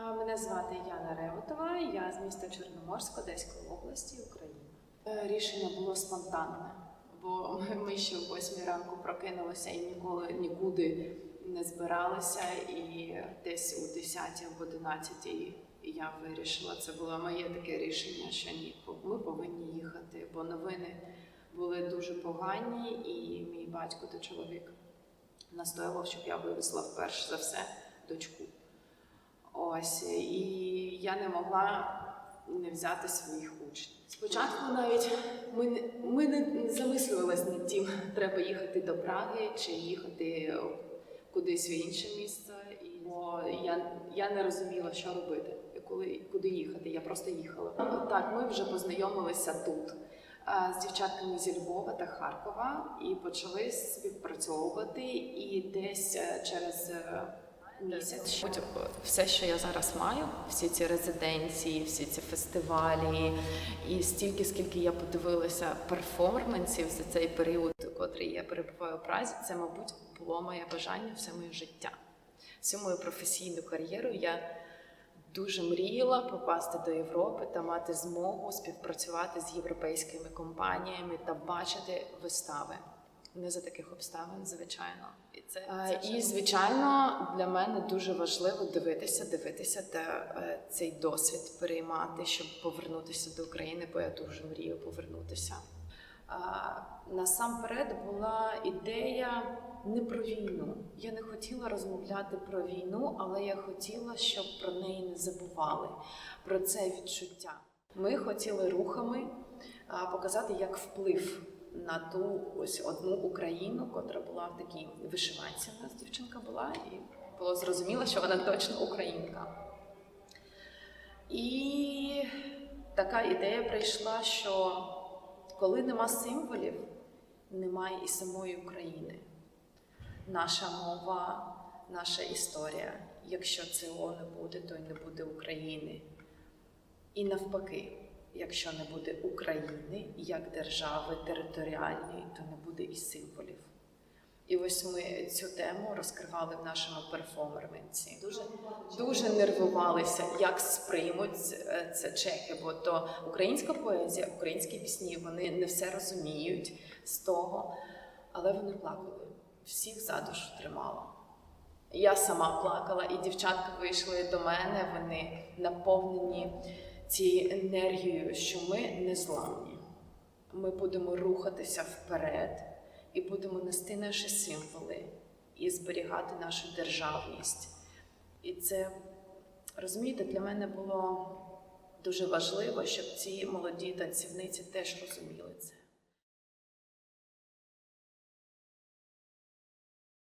Мене звати Яна Реутова, я з міста Чорноморськ Одеської області, України. Е, Рішення було спонтанне, бо ми- ще в 8 ранку прокинулися і ніколи нікуди не збиралися. І десь у 10 або 11 я вирішила, це було моє таке рішення, що ні, ми повинні їхати, бо новини були дуже погані, і мій батько та чоловік настоював, щоб я вивезла перш за все дочку. Ось і я не могла не взяти своїх учнів. Спочатку навіть ми, ми не замислювалися над тим, треба їхати до Праги чи їхати кудись в інше місце. І, бо я, я не розуміла, що робити, коли куди їхати. Я просто їхала. Так, ми вже познайомилися тут. З дівчатками зі Львова та Харкова і почали співпрацьовувати. І десь е, через е, місяць ще Будь- Все, що я зараз маю, всі ці резиденції, всі ці фестивалі, і стільки, скільки я подивилася перформансів за цей період, котрий я перебуваю в Празі, це, мабуть, було моє бажання все моє життя. Всю мою професійну кар'єру я дуже мріяла попасти до Європи та мати змогу співпрацювати з європейськими компаніями та бачити вистави. Не за таких обставин, звичайно. І це, це І звичайно для мене дуже важливо дивитися, дивитися та е, цей досвід переймати, щоб повернутися до України, бо я дуже мрію повернутися. А, насамперед була ідея не про війну. Я не хотіла розмовляти про війну, але я хотіла, щоб про неї не забували, про це відчуття. Ми хотіли рухами показати як вплив на ту ось одну Україну, котра була в такій вишиванці. У нас дівчинка була, і було зрозуміло, що вона точно українка. І така ідея прийшла, що коли нема символів, немає і самої України. Наша мова, наша історія. Якщо цього не буде, то й не буде України. І навпаки, якщо не буде України як держави територіальної, то не буде і символів. І ось ми цю тему розкривали в нашому перформерменці. Дуже дуже нервувалися, як сприймуть е, це чехи, бо то українська поезія, українські пісні, вони не все розуміють з того, але вони плакали. Всіх за душу тримала. Я сама плакала, і дівчатка вийшли до мене. Вони наповнені цією енергією, що ми не зламні. Ми будемо рухатися вперед і будемо нести наші символи і зберігати нашу державність. І це розумієте, для мене було дуже важливо, щоб ці молоді танцівниці теж розуміли це.